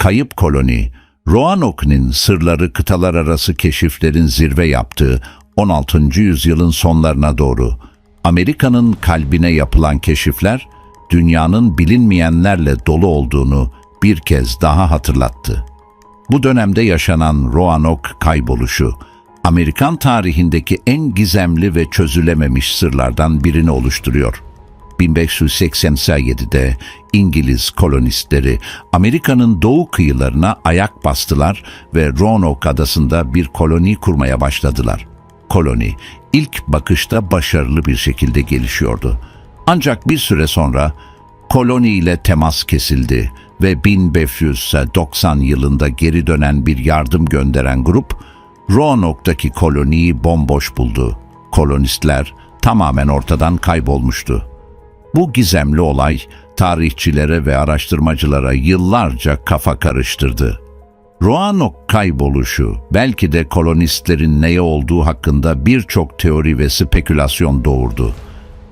Kayıp koloni, Roanoke'nin sırları kıtalar arası keşiflerin zirve yaptığı 16. yüzyılın sonlarına doğru Amerika'nın kalbine yapılan keşifler dünyanın bilinmeyenlerle dolu olduğunu bir kez daha hatırlattı. Bu dönemde yaşanan Roanoke kayboluşu, Amerikan tarihindeki en gizemli ve çözülememiş sırlardan birini oluşturuyor. 1587'de İngiliz kolonistleri Amerika'nın doğu kıyılarına ayak bastılar ve Roanoke adasında bir koloni kurmaya başladılar. Koloni ilk bakışta başarılı bir şekilde gelişiyordu. Ancak bir süre sonra koloni ile temas kesildi ve 1590 yılında geri dönen bir yardım gönderen grup Roanoke'daki koloniyi bomboş buldu. Kolonistler tamamen ortadan kaybolmuştu. Bu gizemli olay tarihçilere ve araştırmacılara yıllarca kafa karıştırdı. Roanoke kayboluşu belki de kolonistlerin neye olduğu hakkında birçok teori ve spekülasyon doğurdu.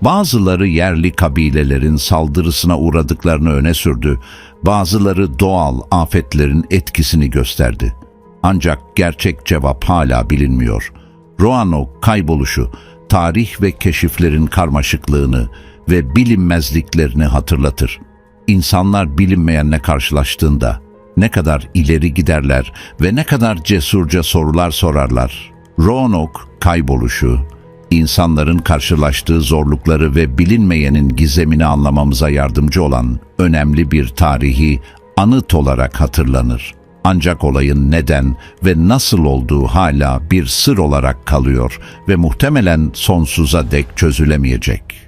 Bazıları yerli kabilelerin saldırısına uğradıklarını öne sürdü, bazıları doğal afetlerin etkisini gösterdi. Ancak gerçek cevap hala bilinmiyor. Roanoke kayboluşu, tarih ve keşiflerin karmaşıklığını ve bilinmezliklerini hatırlatır. İnsanlar bilinmeyenle karşılaştığında ne kadar ileri giderler ve ne kadar cesurca sorular sorarlar. Roanoke kayboluşu, insanların karşılaştığı zorlukları ve bilinmeyenin gizemini anlamamıza yardımcı olan önemli bir tarihi anıt olarak hatırlanır. Ancak olayın neden ve nasıl olduğu hala bir sır olarak kalıyor ve muhtemelen sonsuza dek çözülemeyecek.